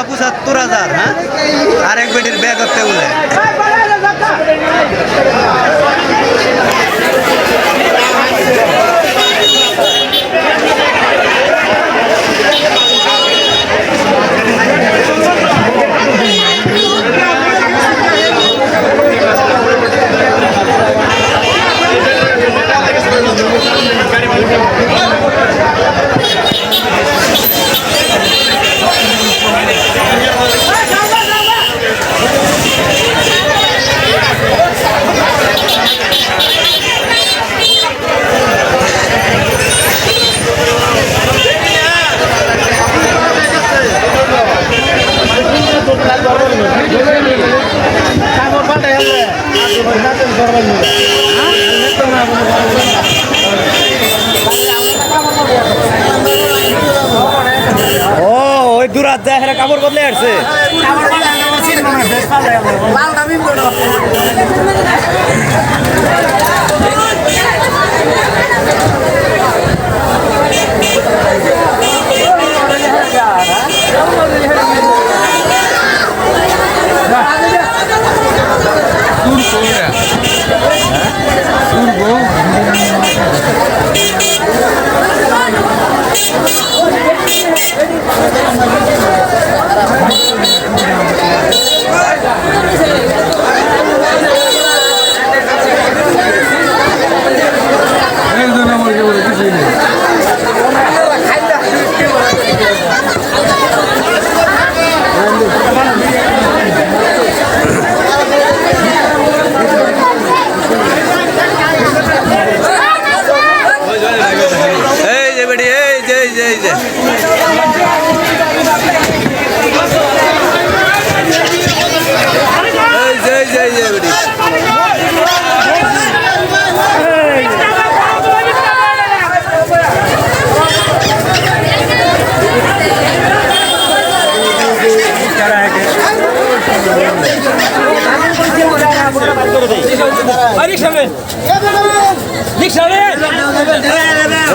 গা পঁচাত্তর হাজার হ্যাঁ? আরেক বেটির ব্যাগ করতে বলে। ওই দূরাত হেরা কাপড় বদলে আসছে। এই যে বেটি এই যে এই যে এই যে বেটি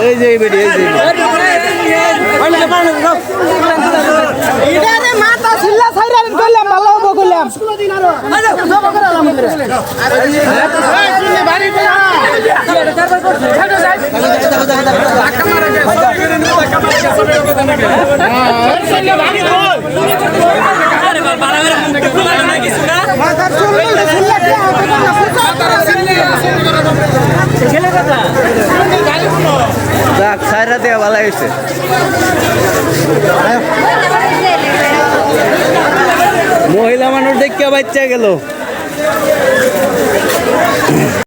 এই যে এই বেটি এই যে এটারে মাথা ছিল্লা ছাইরা করলাম ভালো হব দেখতে বাচ্চা গেল।